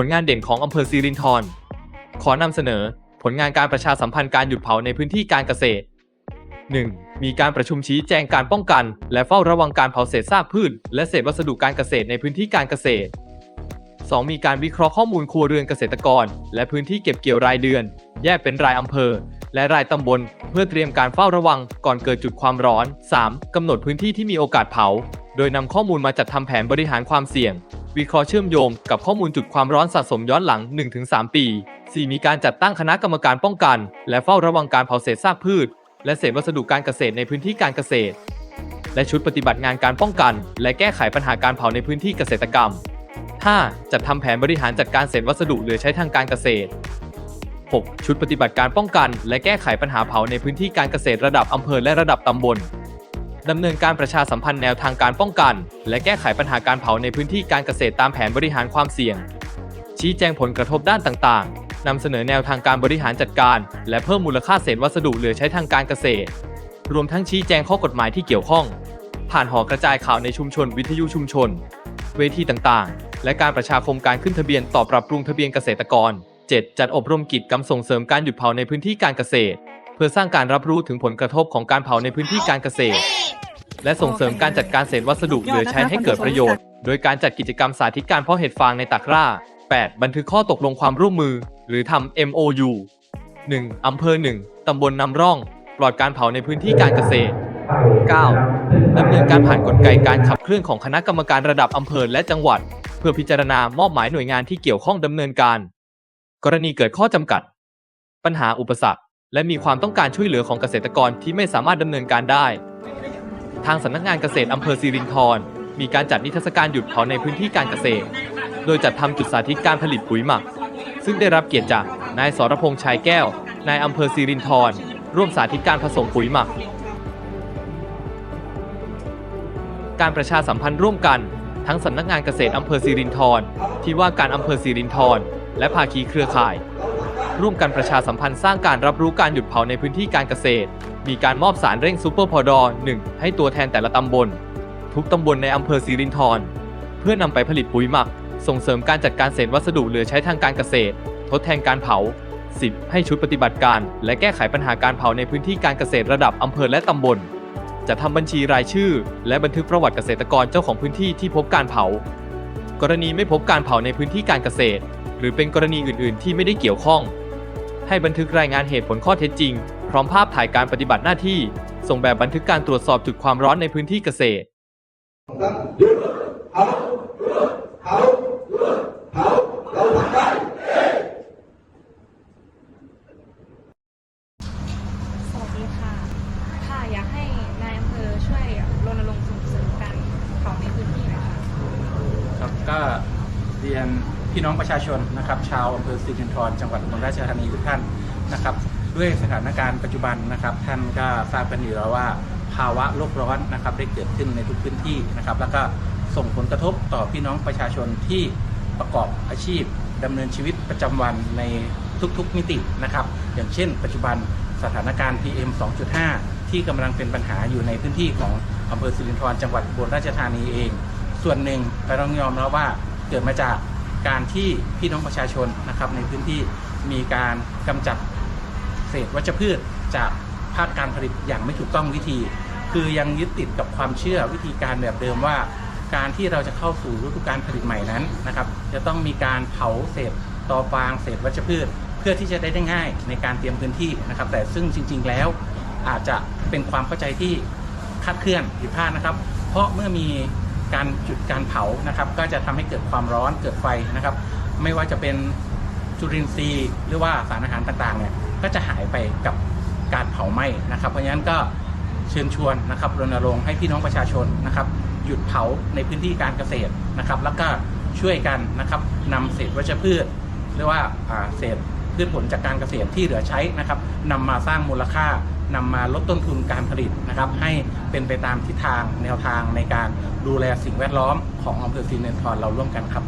ผลงานเด่นของอำเภอซีรินธรขอนำเสนอผลงานการประชาสัมพันธ์การหยุดเผาในพื้นที่การเกษตร 1. มีการประชุมชี้แจงการป้องกัน และเฝ้าระวังการเผาเศษซากพืช และเศษวัสดุการเกษตรในพื้นที่การเกษตร 2. มีการวิเคราะห์ข้อมูลครัวเรือนเกษตรกร และพื้นที่เก็บเกี่ยวรายเดือน แยกเป็นรายอำเภอ และรายตำบล เพื่อเตรียมการเฝ้าระวังก่อนเกิดจุดความร้อน 3. กำหนดพื้นที่ที่มีโอกาสเผา โดยนำข้อมูลมาจัดทำแผนบริหารความเสี่ยง วิเคราะห์เชื่อมโยงกับข้อมูลจุดความร้อนสะสมย้อนหลัง 1-3 ปี 4. มีการจัดตั้งคณะกรรมการป้องกัน และเฝ้าระวังการเผาเศษซากพืช และเศษวัสดุการเกษตรในพื้นที่การเกษตร และชุดปฏิบัติงานการป้องกัน และแก้ไขปัญหาการเผาในพื้นที่เกษตรกรรม 5. จัดทำแผนบริหารจัดการเศษวัสดุเหลือใช้ทางการเกษตร 6. ชุดปฏิบัติการป้องกัน และแก้ไขปัญหาเผาในพื้นที่การเกษตรระดับอำเภอและระดับตำบล ดำเนินการประชาสัมพันธ์แนวทางการป้องกัน และแก้ไขปัญหาการเผาในพื้นที่การเกษตรตามแผนบริหารความเสี่ยง ชี้แจงผลกระทบด้านต่างๆนำเสนอแนวทางการบริหารจัดการ และเพิ่มมูลค่าเศษวัสดุเหลือใช้ทางการเกษตร รวมทั้งชี้แจงข้อกฎหมายที่เกี่ยวข้อง ผ่านหอกระจายข่าวในชุมชนวิทยุชุมชน เวทีต่างๆ และการประชาคมการขึ้นทะเบียนต่อปรับปรุงทะเบียนเกษตรกร 7. จัดอบรมกิจกรรมส่งเสริมการหยุดเผาในพื้นที่การเกษตร เพื่อสร้างการรับรู้ถึงผลกระทบของการเผาในพื้นที่การเกษตร และส่งเสริมการจัดการเศษวัสดุเหลือใช้ให้เกิดประโยชน์ โดยการจัดกิจกรรมสาธิตการเพาะเห็ดฟางในตักร่า 8. บันทึกข้อตกลงความร่วมมือ หรือทำ MOU 1. อำเภอ 1 ตำบลนำร่อง ปลอดการเผาในพื้นที่การเกษตร 9. ดำเนินการผ่านกลไกการขับเคลื่อนของคณะกรรมการระดับอำเภอและจังหวัด เพื่อพิจารณามอบหมายหน่วยงานที่เกี่ยวข้องดำเนินการ กรณีเกิดข้อจำกัด ปัญหาอุปสรรค และมีความต้องการช่วยเหลือของเกษตรกรที่ไม่สามารถดำเนินการได้ ทางสำนักงานเกษตรอำเภอสิรินธรมีการจัดนิทรรศการหยุดเผาในพื้นที่การเกษตร โดยจัดทำจุดสาธิตการผลิตปุ๋ยหมัก ซึ่งได้รับเกียรติจากนายสรพงษ์ชัยแก้ว นายอำเภอสิรินธรร่วมสาธิตการผสมปุ๋ยหมัก การประชาสัมพันธ์ร่วมกัน ทั้งสำนักงานเกษตรอำเภอสิรินธรที่ว่าการอำเภอสิรินธรและภาคีเครือข่าย ร่วมกันประชาสัมพันธ์สร้างการรับรู้การหยุดเผาในพื้นที่การเกษตร มีการมอบสารเร่งซูเปอร์พอดอ1ให้ตัวแทนแต่ละตำบล ทุกตำบลในอำเภอสิรินธรเพื่อนำไปผลิตปุ๋ยหมัก ส่งเสริมการจัดการเศษวัสดุเหลือใช้ทางการเกษตร ทดแทนการเผา 10 ให้ชุดปฏิบัติการ และแก้ไขปัญหาการเผาในพื้นที่การเกษตรระดับอำเภอและตำบลจะทำบัญชีรายชื่อ และบันทึกประวัติเกษตรกรเจ้าของพื้นที่ที่พบการเผา กรณีไม่พบการเผาในพื้นที่การเกษตร หรือเป็นกรณีอื่น ๆ ที่ไม่ได้เกี่ยวข้อง ให้บันทึกรายงานเหตุผลข้อเท็จจริง พร้อมภาพถ่ายการปฏิบัติหน้าที่ ส่งแบบบันทึกการตรวจสอบจุดความร้อนในพื้นที่เกษตร สวัสดีค่ะ ค่ะอยากให้นายอำเภอช่วยรณรงค์ส่งเสริมการเผาในพื้นที่หนะคะ ครับก็เรียน พี่น้องประชาชนนะครับชาวอำเภอสิรินธรจังหวัดอุบลราชธานีทุกท่านนะครับ ด้วยสถานการณ์ปัจจุบันนะครับ ท่านก็ทราบกันอยู่แล้วว่าภาวะโลกร้อนนะครับได้เกิดขึ้นในทุกพื้นที่นะครับ แล้วก็ส่งผลกระทบต่อพี่น้องประชาชนที่ประกอบอาชีพดำเนินชีวิตประจำวันในทุกๆมิตินะครับ อย่างเช่น ปัจจุบันสถานการณ์ PM 2.5 ที่กำลังเป็นปัญหาอยู่ในพื้นที่ของอำเภอสิรินธรจังหวัดอุบลราชธานีเอง ส่วนหนึ่งเราต้องยอมรับว่าเกิดมาจาก การที่พี่น้องประชาชนนะครับในพื้นที่มีการกำจัดเศษวัชพืชจากภาคการผลิตอย่างไม่ถูกต้องวิธี คือยังยึดติดกับความเชื่อวิธีการแบบเดิมว่า การที่เราจะเข้าสู่ฤดูการผลิตใหม่นั้นนะครับจะต้องมีการเผาเศษตอฟางเศษวัชพืช เพื่อที่จะได้ได้ง่ายในการเตรียมพื้นที่นะครับ แต่ซึ่งจริง ๆ แล้วอาจจะเป็นความเข้าใจที่คาดเคลื่อนผิดพลาดนะครับ เพราะเมื่อมี การจุดการเผานะครับก็จะทำให้เกิดความร้อนเกิดไฟนะครับ ไม่ว่าจะเป็นจุลินทรีย์หรือว่าสารอาหารต่างๆเนี่ยก็จะหายไปกับการเผาไหม้นะครับ เพราะฉะนั้นก็เชิญชวนนะครับรณรงค์ให้พี่น้องประชาชนนะครับ หยุดเผาในพื้นที่การเกษตรนะครับ แล้วก็ช่วยกันนะครับนำเศษวัชพืช หรือว่าเศษพืชผลจากการเกษตรที่เหลือใช้นะครับนำมาสร้างมูลค่า นำมาลดต้นทุนการผลิตนะครับ ให้เป็นไปตามทิศทางแนวทางในการดูแลสิ่งแวดล้อมของอำเภอซีเนนทรเราร่วมกันครับ